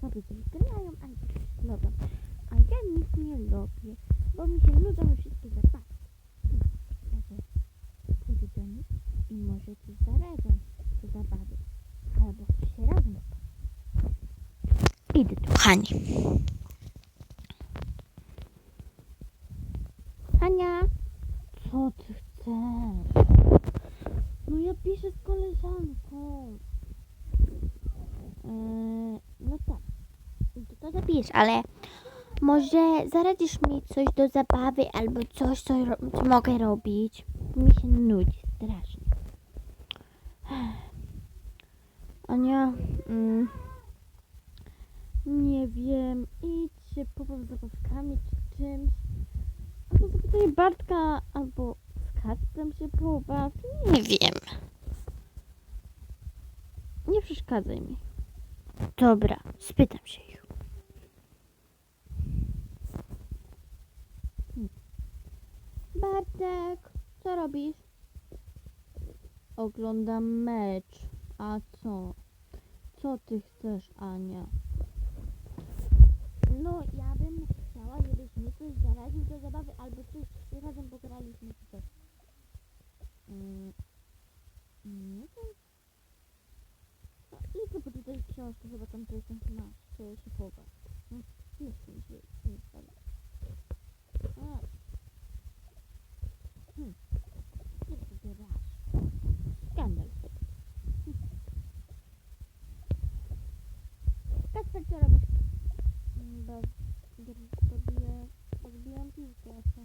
sobie coś grają coś robią. A ja nic nie robię, bo mi się nudzą wszystkie zabawy. Sobie pójdę do nich i może coś zaradzą do zabawy. Albo się razem. Idę do Hani. Hania, co ty chcesz? No ja piszę z koleżanką. Eee, no tak. To, zapisz, ale może zaradzisz mi coś do zabawy albo coś, co, co mogę robić? Mi się nudzi strasznie. Ania, mm, nie wiem, idź się pobaw zabawkami czy czymś. Albo zapytaj Bartka, albo z Kacprem się pobaw. Nie wiem. Nie przeszkadzaj mi. Dobra, spytam się ich. Hmm. Bartek, co robisz? Oglądam mecz. A co? Co ty chcesz, Ania? No, ja bym chciała, żebyś mi coś zaradził do zabawy, albo coś razem pograliśmy czy coś. Mm, nie wiem. No, idę poczytać książkę, chyba tam coś tam masz, co się chowa. No, nie chcę mi się nie wcale. A. Hmm. Nie ty grasz. Skandal. Hm. Kasper, co robisz? Mm, Bo odbiję, odbijam piłkę. a co?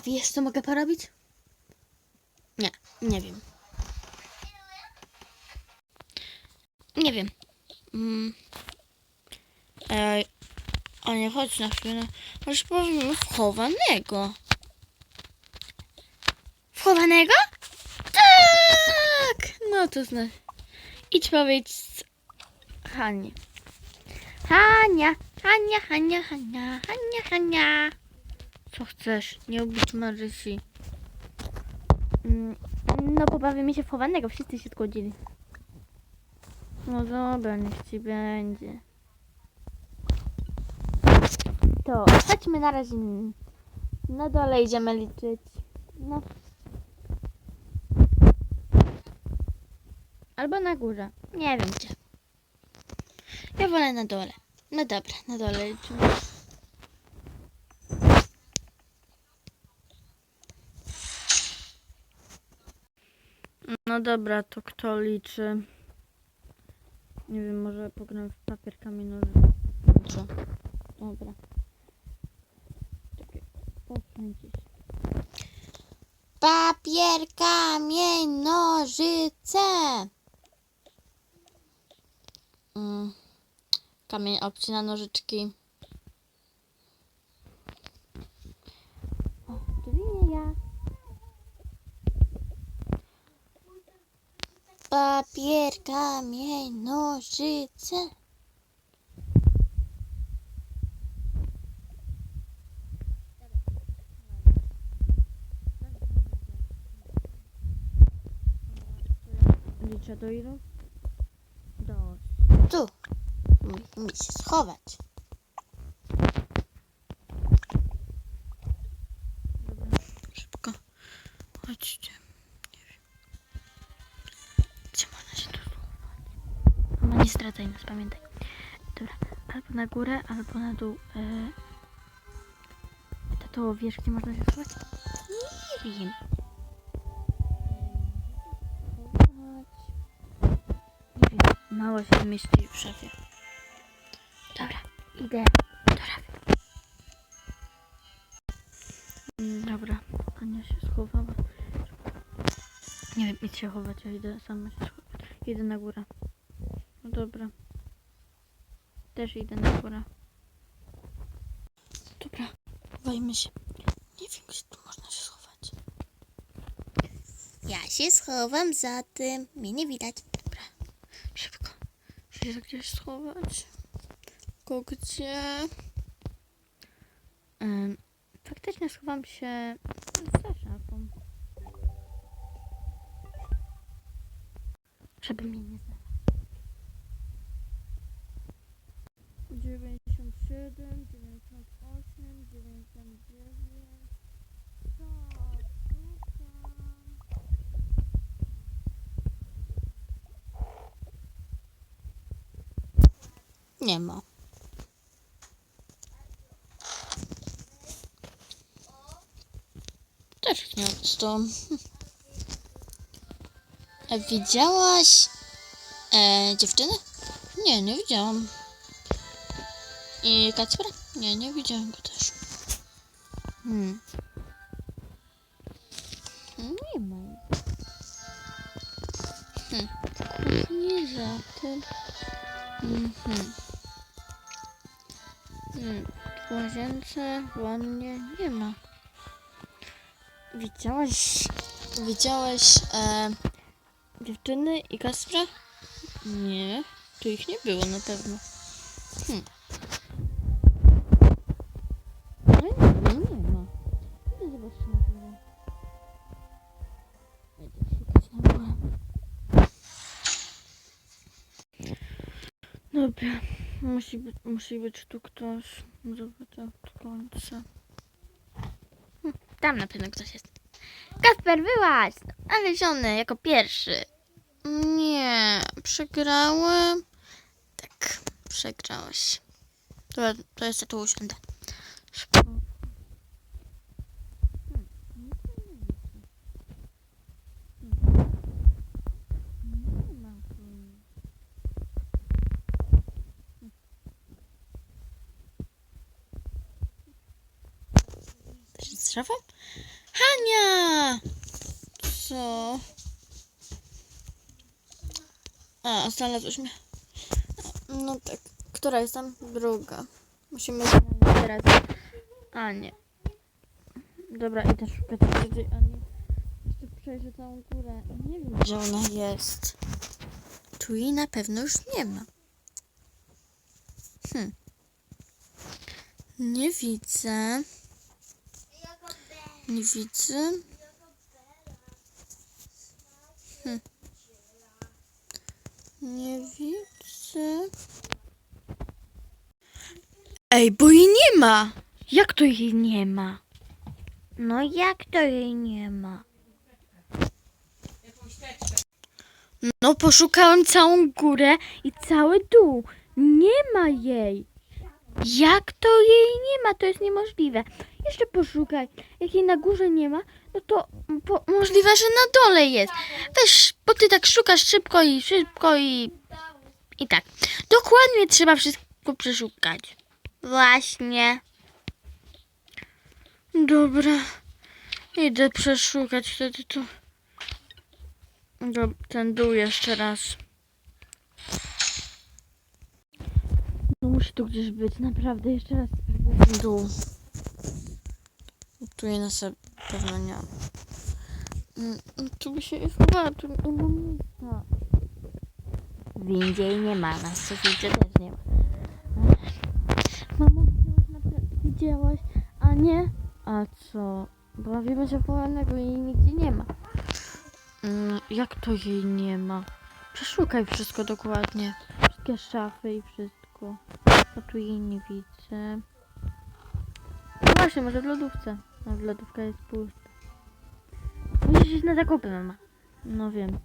A wiesz, co mogę porobić? Nie, nie wiem. Nie wiem. Mm. Ej, o nie, chodź na chwilę. Może powiemy wchowanego. Wchowanego? Tak! No to znaczy. Idź powiedz Hanie. Hania, Hania, Hania, Hania, Hania, Hania. Co chcesz? Nie ubić Marysi. Mm, No, pobawimy się w chowanego. Wszyscy się zgodzili. No dobra, niech ci będzie. To chodźmy na razie na dole idziemy liczyć. No. Albo na górze. Nie wiem gdzie. Ja wolę na dole. No dobra, na dole liczymy. No dobra, to kto liczy? Nie wiem, może pogram w papier, kamień, nożyce. Dobra. Czekaj. Papier, kamień, nożyce. Mm. Kamień obcina nożyczki. O, to nie ja. Papier, kamień, nożyce. Liczę do ilu? Do tu. Musimy się schować. Dobra, szybko. Chodźcie. Stracaj nas, pamiętaj. Dobra, albo na górę, albo na dół. E... Tato, wiesz, gdzie można się schować? Nie wiem. Nie wiem, mało się mieści w szafie. Dobra, idę do. Mm, Dobra, Ania się schowała. Nie wiem, idź się chować, ja idę sama się schować. Idę na górę. No dobra. Też idę na górę. Dobra, chowajmy się. Nie wiem, gdzie tu można się schować. Ja się schowam za tym. Mnie nie widać. Dobra, szybko. Muszę się gdzieś schować. Tylko gdzie? Em, faktycznie schowam się za szafą. żeby mnie nie. Nie ma. Też nie. A widziałaś e, dziewczynę? Nie, nie widziałam. I Kacpra? Nie, nie widziałam go też. Hmm. Nie ma. Hmm. Nie za tym. Mhm. Hmm. W łazience, w wannie nie ma. Widziałaś, widziałaś e, dziewczyny i Kaspra? Nie, tu ich nie było na pewno. Musi być, musi być tu ktoś. Zobaczę do końca. Hm, Tam na pewno ktoś jest. Kasper, wyłaź! Znaleziony jako pierwszy. Nie, przegrałem. Tak, przegrałeś. Dobra, to jeszcze tu usiądę. Szybko. Hmm, nic tu nie widzę. Hmm. Nie ma tu nic. Szafą? Hania! Co? A, znalazłeś mnie. No tak. Która jest tam? Druga. Musimy znaleźć teraz Anię. Dobra, idę szukać tej Ani. Jeszcze przejrzę całą górę. Nie wiem, gdzie ona jest. Tu jej na pewno już nie ma. Hm. Nie widzę. Nie widzę. Hm. Nie widzę. Ej, bo jej nie ma! Jak to jej nie ma? No jak to jej nie ma? No poszukałem całą górę i cały dół. Nie ma jej. Jak to jej nie ma? To jest niemożliwe. Jeszcze poszukaj. Jak jej na górze nie ma, no to po, możliwe, że na dole jest. Weź, bo ty tak szukasz szybko i szybko i... I tak. Dokładnie trzeba wszystko przeszukać. Właśnie. Dobra. Idę przeszukać wtedy to. Do, ten dół jeszcze raz. No musi tu gdzieś być, naprawdę. Jeszcze raz sprawdzę ten dół. Tu jej na sobie pewno nie ma. Mm, Tu by się schowała, tu nie ma miejsca. W windzie jej nie ma, na suficie też nie ma. Mamo, widziałaś, a nie? A co? Bawimy się w połanego i jej nigdzie nie ma. Mm, jak to jej nie ma? Przeszukaj wszystko dokładnie. Wszystkie szafy i wszystko. A tu jej nie widzę. No właśnie, może w lodówce. A w lodówka jest pusta. Musisz iść na zakupy, mama. No wiem.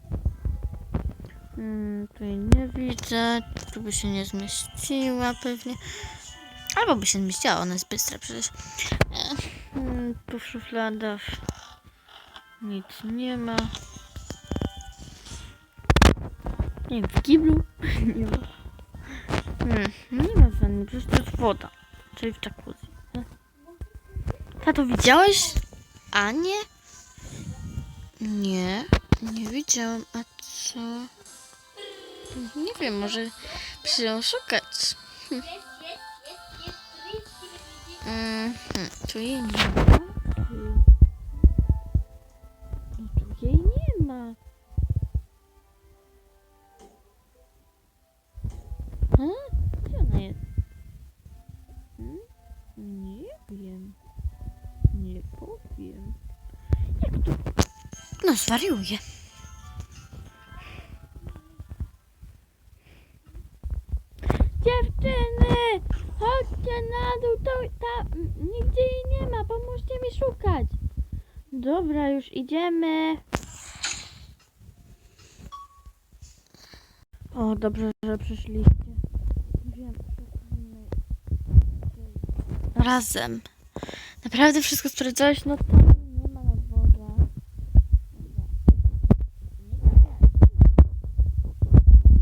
Mm, tu jej nie widzę. Tu by się nie zmieściła pewnie. Albo by się zmieściła, ona jest bystra przecież. E, mm, tu w szufladach nic nie ma. Nie wiem, w kiblu nie ma. Hmm, nie ma wanny, przecież to jest woda. Czyli w jacuzzi. Tato, widziałeś? A nie? Nie, widziałam. A co? Nie wiem, może przyjął szukać. Mhm, tu jej nie ma. nie powiem. Jak to? No zwariuję. Dziewczyny! Chodźcie na dół, to ta, nigdzie jej nie ma, pomóżcie mi szukać. Dobra, już idziemy. O, dobrze, że przyszliście. Wiem, szukamy. Razem. Naprawdę wszystko sprawdzałeś? No tam nie ma na dworze.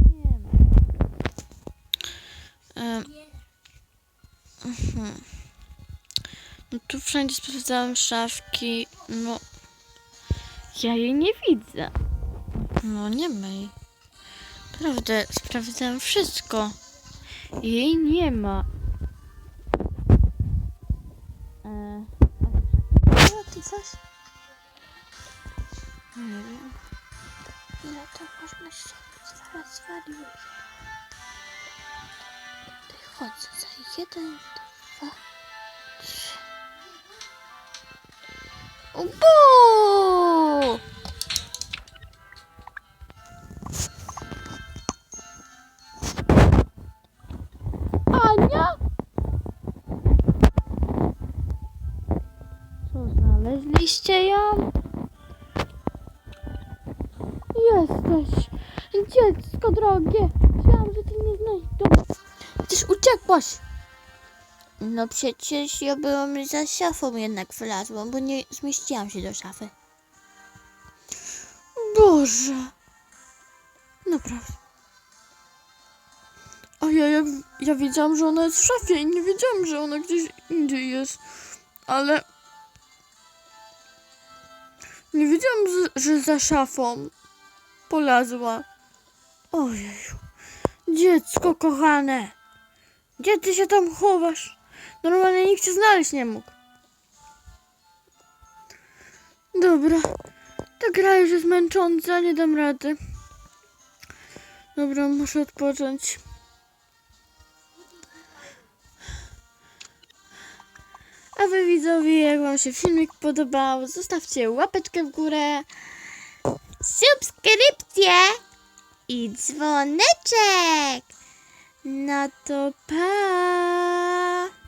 Nie ma. Mhm. No tu wszędzie sprawdzałem szafki. No. Ja jej nie widzę. No nie ma jej. Prawda, sprawdzałem wszystko. Jej nie ma. Nie wiem. Ile to można się zaraz zwaliło. Tutaj chodzę za jeden, dwa, trzy. Ania? Dziecko drogie! Myślałam, że ty nie znajdą. Przecież uciekłaś! No przecież ja byłam za szafą jednak wylazłam, bo nie zmieściłam się do szafy. Boże! Naprawdę. A ja, ja, ja wiedziałam, że ona jest w szafie i nie wiedziałam, że ona gdzieś indziej jest. Ale... Nie wiedziałam, że za szafą polazła. Ojeju. Dziecko kochane. Gdzie ty się tam chowasz? Normalnie nikt cię znaleźć nie mógł. Dobra. Ta gra już jest męcząca, nie dam rady. Dobra, muszę odpocząć. A wy widzowie, jak wam się filmik podobał, zostawcie łapeczkę w górę, subskrypcję i dzwoneczek. No to pa!